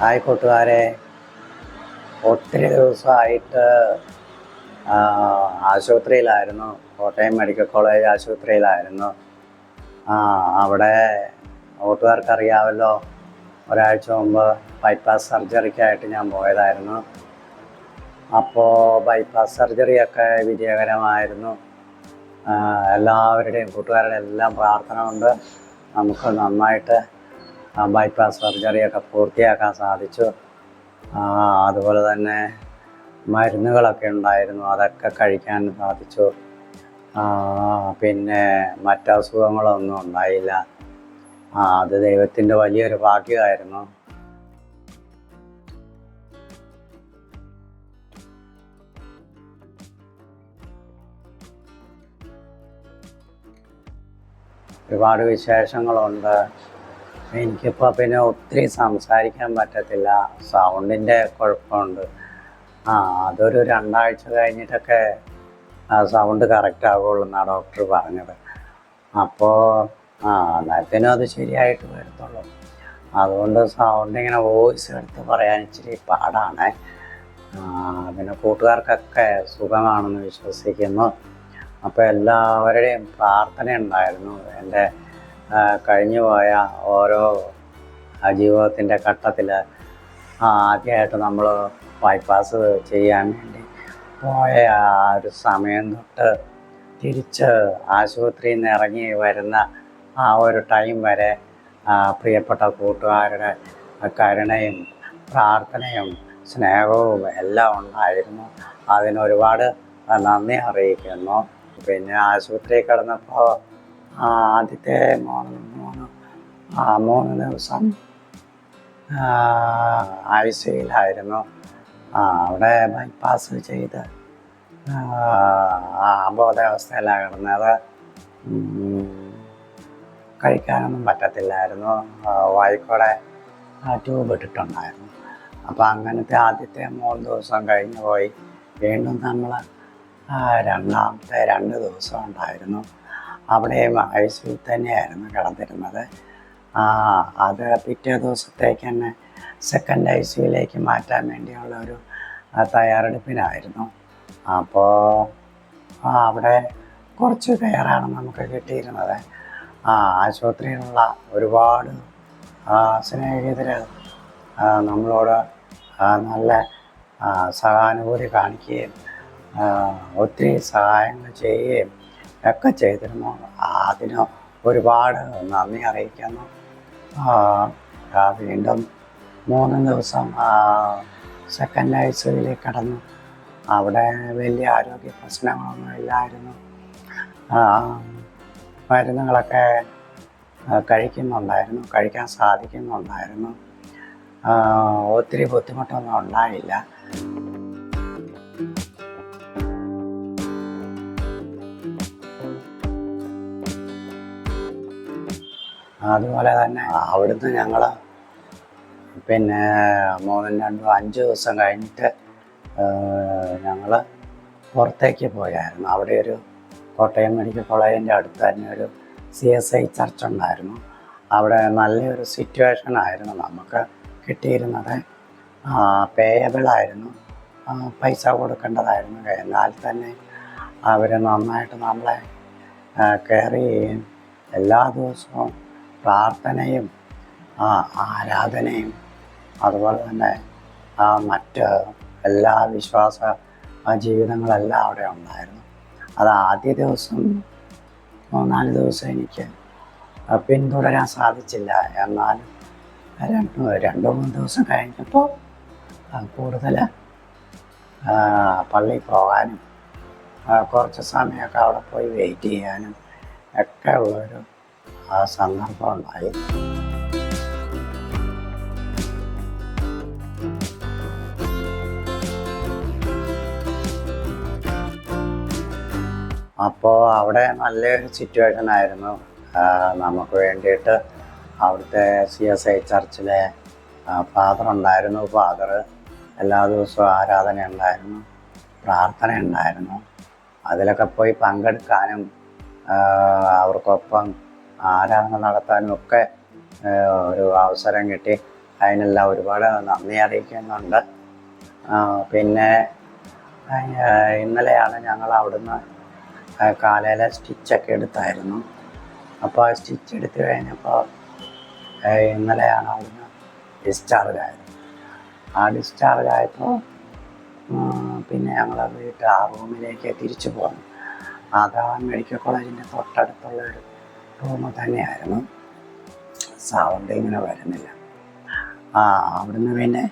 Hi കൂട്ടുകാരെ. ഒത്തിരി ദിവസമായിട്ട് ആശുപത്രിയിലായിരുന്നു. കോട്ടയം മെഡിക്കൽ കോളേജ് ആശുപത്രിയിലായിരുന്നു. അവിടെ അറിയാമല്ലോ ഒരാഴ്ച മുമ്പ് ബൈപ്പാസ് സർജറിക്കായിട്ട് ഞാൻ പോയതായിരുന്നു. അപ്പോൾ ബൈപ്പാസ് സർജറിയൊക്കെ വിജയകരമായിരുന്നു. എല്ലാവരുടെയും കൂട്ടുകാരുടെ എല്ലാം പ്രാർത്ഥന കൊണ്ട് നമുക്ക് നന്നായിട്ട് ബൈപ്പാസ് സർജറിയൊക്കെ പൂർത്തിയാക്കാൻ സാധിച്ചു. ആ, അതുപോലെ തന്നെ മരുന്നുകളൊക്കെ ഉണ്ടായിരുന്നു അതൊക്കെ കഴിക്കാൻ സാധിച്ചു. ആ, പിന്നെ മറ്റസുഖങ്ങളൊന്നും ഉണ്ടായില്ല. ആ, അത് ദൈവത്തിന്റെ വലിയൊരു ഭാഗ്യമായിരുന്നു. ഒരുപാട് വിശേഷങ്ങളുണ്ട്. എനിക്കിപ്പോൾ പിന്നെ ഒത്തിരി സംസാരിക്കാൻ പറ്റത്തില്ല. സൗണ്ടിന്റെ കുഴപ്പമുണ്ട്. ആ അതൊരു രണ്ടാഴ്ച കഴിഞ്ഞിട്ടൊക്കെ ആ സൗണ്ട് കറക്റ്റ് ആകുള്ളൂ എന്നാണ് ഡോക്ടർ പറഞ്ഞത്. അപ്പോൾ ആ അന്നേരത്തിനും അത് ശരിയായിട്ട് വരത്തുള്ളൂ. അതുകൊണ്ട് സൗണ്ട് ഇങ്ങനെ വോയിസ് എടുത്ത് പറയാൻ ഇച്ചിരി പാടാണ്. പിന്നെ കൂട്ടുകാർക്കൊക്കെ സുഖമാണെന്ന് വിശ്വസിക്കുന്നു. അപ്പോൾ എല്ലാവരുടെയും പ്രാർത്ഥന ഉണ്ടായിരുന്നു. എന്റെ ആ, കഴിഞ്ഞു പോയ ഓരോ ജീവിതത്തിന്റെ ഘട്ടത്തിൽ ആദ്യമായിട്ട് നമ്മൾ ബൈപ്പാസ് ചെയ്യാൻ വേണ്ടി പോയ ആ ഒരു സമയം തൊട്ട് തിരിച്ച് ആശുപത്രിയിൽ നിന്ന് ഇറങ്ങി വരുന്ന ആ ഒരു ടൈം വരെ പ്രിയപ്പെട്ട കൂട്ടുകാരുടെ കരുണയും പ്രാർത്ഥനയും സ്നേഹവും എല്ലാം ഉണ്ടായിരുന്നു. അതിനൊരുപാട് നന്ദി അറിയിക്കുന്നു. പിന്നെ ആശുപത്രിയിൽ കിടന്നപ്പോൾ ആദ്യത്തെ മൂന്ന് ആ മൂന്ന് ദിവസം ഐ സിയിലായിരുന്നു ആ അവിടെ ബൈപ്പാസ് ചെയ്ത് അബോധാവസ്ഥയിലാണ് ബോധാവസ്ഥയിലാണ് കിടന്നത്. കഴിക്കാനൊന്നും പറ്റത്തില്ലായിരുന്നു. വായിക്കോടെ ട്യൂബ് ഇട്ടിട്ടുണ്ടായിരുന്നു. അപ്പോൾ അങ്ങനത്തെ ആദ്യത്തെ മൂന്ന് ദിവസം കഴിഞ്ഞു പോയി. വീണ്ടും നമ്മൾ രണ്ടാമത്തെ രണ്ട് ദിവസം ഉണ്ടായിരുന്നു. അവിടെയും ഐ സിയിൽ തന്നെയായിരുന്നു കിടന്നിരുന്നത്. അത് പിറ്റേ ദിവസത്തേക്ക് തന്നെ സെക്കൻഡ് ഐ സിയിലേക്ക് മാറ്റാൻ വേണ്ടിയുള്ള ഒരു തയ്യാറെടുപ്പിനായിരുന്നു. അപ്പോൾ അവിടെ കുറച്ച് കെയറാണ് നമുക്ക് കിട്ടിയിരുന്നത്. ആശുപത്രിയിലുള്ള ഒരുപാട് സ്നേഹിതർ നമ്മളോട് നല്ല സഹാനുഭൂതി കാണിക്കുകയും ഒത്തിരി സഹായങ്ങൾ ചെയ്യുകയും ഒക്കെ ചെയ്തിരുന്നു അതിന് ഒരുപാട് നന്ദി അറിയിക്കുന്നു. വീണ്ടും മൂന്ന് ദിവസം സെക്കൻഡ് ഐ സിയിലേക്ക് കടന്നു. അവിടെ വലിയ ആരോഗ്യ പ്രശ്നങ്ങളൊന്നും ഇല്ലായിരുന്നു മരുന്നുകളൊക്കെ കഴിക്കുന്നുണ്ടായിരുന്നു കഴിക്കാൻ സാധിക്കുന്നുണ്ടായിരുന്നു. ഒത്തിരി ബുദ്ധിമുട്ടൊന്നും ഉണ്ടായില്ല. അതുപോലെ തന്നെ അവിടുന്ന് ഞങ്ങൾ പിന്നെ മൂന്നും രണ്ടും അഞ്ച് ദിവസം കഴിഞ്ഞിട്ട് ഞങ്ങൾ പുറത്തേക്ക് പോയായിരുന്നു. അവിടെ ഒരു കോട്ടയം മെഡിക്കൽ കോളേജിന്റെ അടുത്ത് തന്നെ ഒരു സി എസ് ഐ ചർച്ച് ഉണ്ടായിരുന്നു. അവിടെ നല്ലൊരു സിറ്റുവേഷൻ ആയിരുന്നു നമുക്ക് കിട്ടിയിരുന്നത്. പേയബിളായിരുന്നു പൈസ കൊടുക്കേണ്ടതായിരുന്നു. എന്നാൽ തന്നെ അവർ നന്നായിട്ട് നമ്മളെ കെയർ ചെയ്യുകയും എല്ലാ ദിവസവും പ്രാർത്ഥനയും ആ, ആരാധനയും അതുപോലെ തന്നെ ആ, മറ്റ് എല്ലാ വിശ്വാസ ജീവിതങ്ങളെല്ലാം അവിടെ ഉണ്ടായിരുന്നു. അത് ആദ്യ ദിവസം മൂന്നാൽ ദിവസം എനിക്ക് പിന്തുടരാൻ സാധിച്ചില്ല. എന്നാലും രണ്ട് രണ്ട് മൂന്ന് ദിവസം കഴിഞ്ഞപ്പോൾ കൂടുതൽ പള്ളി പോകാനും കുറച്ച് സമയമൊക്കെ അവിടെ പോയി വെയിറ്റ് ചെയ്യാനും ഒക്കെ ഉള്ളൊരു ആ, സന്ദർഭം അപ്പോൾ അവിടെ നല്ലൊരു സിറ്റുവേഷൻ ആയിരുന്നു. നമുക്ക് വേണ്ടിയിട്ട് അവിടുത്തെ സി എസ് ഐ ചർച്ചിലെ ഫാദർ ഉണ്ടായിരുന്നു. ഫാദർ എല്ലാ ദിവസവും ആരാധന ഉണ്ടായിരുന്നു പ്രാർത്ഥന ഉണ്ടായിരുന്നു അതിലൊക്കെ പോയി പങ്കെടുക്കാനും അവർക്കൊപ്പം ആരാധന നടത്താനും ഒക്കെ ഒരു അവസരം കിട്ടി. അതിനെല്ലാം ഒരുപാട് നന്ദി അറിയിക്കുന്നുണ്ട്. പിന്നെ ഇന്നലെയാണ് ഞങ്ങൾ അവിടുന്ന് കാലയിലെ സ്റ്റിച്ചൊക്കെ എടുത്തായിരുന്നു. അപ്പോൾ ആ സ്റ്റിച്ച് എടുത്തു കഴിഞ്ഞപ്പോൾ ഇന്നലെയാണ് അവിടുന്ന് ഡിസ്ചാർജ് ആയത് ആ ഡിസ്ചാർജ് ആയപ്പോൾ പിന്നെ ഞങ്ങൾ വീട്ടിൽ ആ റൂമിലേക്ക് തിരിച്ചു പോന്നു. അതാ മെഡിക്കൽ കോളേജിന്റെ തൊട്ടടുത്തുള്ള ഒരു റൂം തന്നെയായിരുന്നു. സൗണ്ട് ഇങ്ങനെ വരുന്നില്ല. ആ അവിടുന്ന് പിന്നെ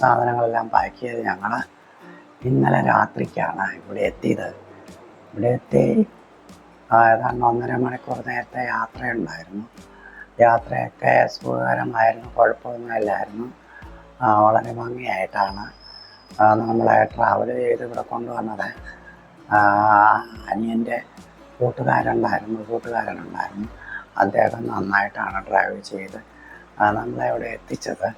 സാധനങ്ങളെല്ലാം പാക്ക് ചെയ്ത് ഞങ്ങൾ ഇന്നലെ രാത്രിക്കാണ് ഇവിടെ എത്തിയത്. ഇവിടെ എത്തി ഏതാണ്ട് ഒന്നര മണിക്കൂർ നേരത്തെ യാത്രയുണ്ടായിരുന്നു. യാത്രയൊക്കെ സുഖകരമായിരുന്നു കുഴപ്പമൊന്നുമില്ലായിരുന്നു. വളരെ ഭംഗിയായിട്ടാണ് നമ്മളെ ട്രാവൽ ചെയ്ത് ഇവിടെ കൊണ്ടുവന്നത്. അനിയന്റെ കൂട്ടുകാരുണ്ടായിരുന്നു കൂട്ടുകാരനുണ്ടായിരുന്നു. അദ്ദേഹം നന്നായിട്ടാണ് ഡ്രൈവ് ചെയ്ത് നമ്മളെ ഇവിടെ എത്തിച്ചത്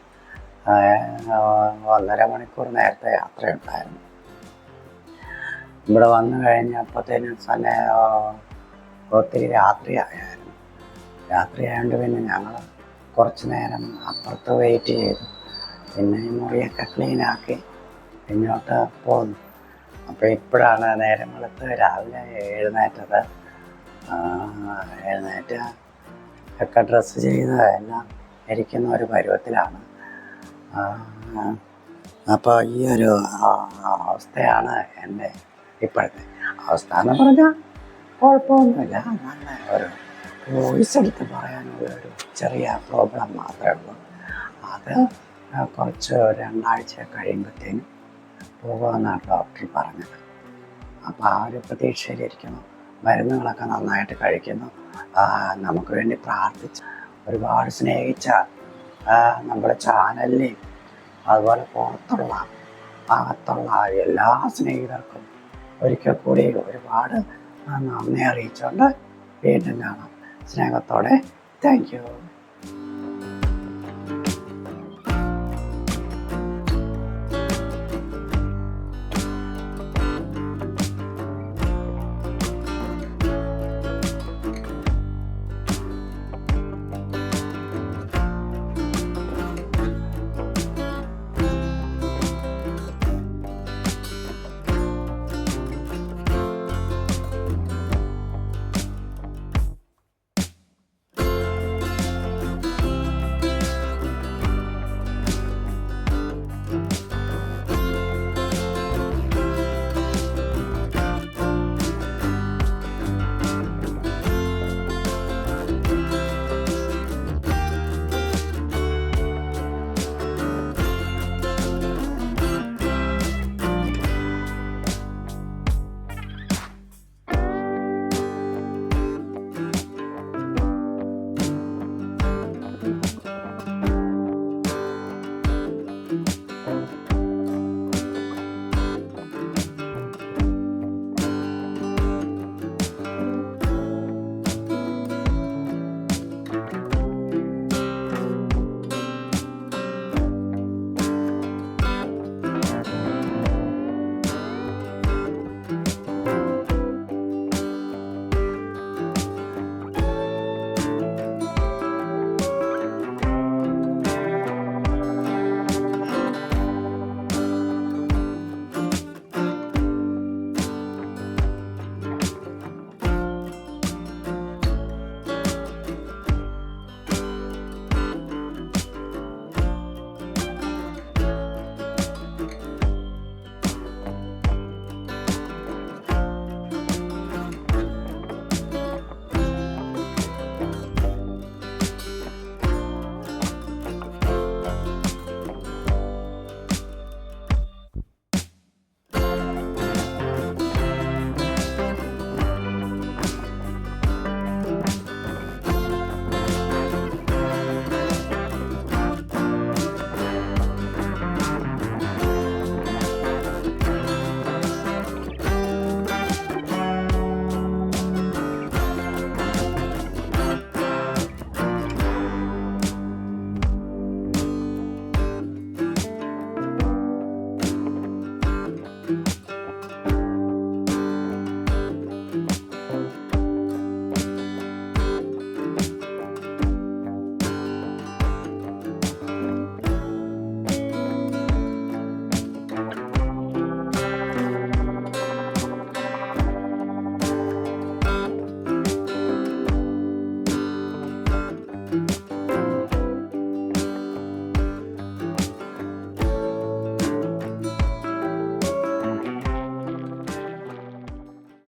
ഒന്നര മണിക്കൂർ നേരത്തെ യാത്രയുണ്ടായിരുന്നു. ഇവിടെ വന്നു കഴിഞ്ഞപ്പോഴത്തേനും തന്നെ ഒത്തിരി രാത്രിയായിരുന്നു രാത്രിയായതുകൊണ്ട് പിന്നെ ഞങ്ങൾ കുറച്ച് നേരം അപ്പുറത്ത് വെയിറ്റ് ചെയ്തു. പിന്നെ മുറിയൊക്കെ ക്ലീനാക്കി പിന്നോട്ട് പോന്നു. അപ്പോൾ ഇപ്പോഴാണ് നേരം വെളുത്ത് രാവിലെ എഴുന്നേറ്റത്. എഴുന്നേറ്റ് ഒക്കെ ഡ്രസ്സ് ചെയ്ത് എല്ലാം ഇരിക്കുന്ന ഒരു പരുവത്തിലാണ്. അപ്പോൾ ഈ ഒരു അവസ്ഥയാണ് എന്റെ ഇപ്പോഴത്തെ അവസ്ഥ എന്ന് പറഞ്ഞാൽ കുഴപ്പമൊന്നുമില്ല. നല്ല ഒരു വോയിസ് എടുത്ത് പറയാനുള്ള ഒരു ചെറിയ പ്രോബ്ലം മാത്രമേ ഉള്ളൂ. അത് കുറച്ച് രണ്ടാഴ്ച കഴിയുമ്പോഴത്തേനും പോകുമെന്നാണ് ഡോക്ടർ പറഞ്ഞത്. അപ്പോൾ ആ ഒരു പ്രതീക്ഷയിലിരിക്കുന്നു. മരുന്നുകളൊക്കെ നന്നായിട്ട് കഴിക്കുന്നു. നമുക്ക് വേണ്ടി പ്രാർത്ഥിച്ച് ഒരുപാട് സ്നേഹിച്ച നമ്മുടെ ചാനലിനെയും അതുപോലെ പുറത്തുള്ള അകത്തുള്ള എല്ലാ സ്നേഹിതർക്കും ഒരിക്കൽ കൂടി ഒരുപാട് നന്ദി അറിയിച്ചുകൊണ്ട് വീണ്ടും കാണാം. സ്നേഹത്തോടെ താങ്ക് യു.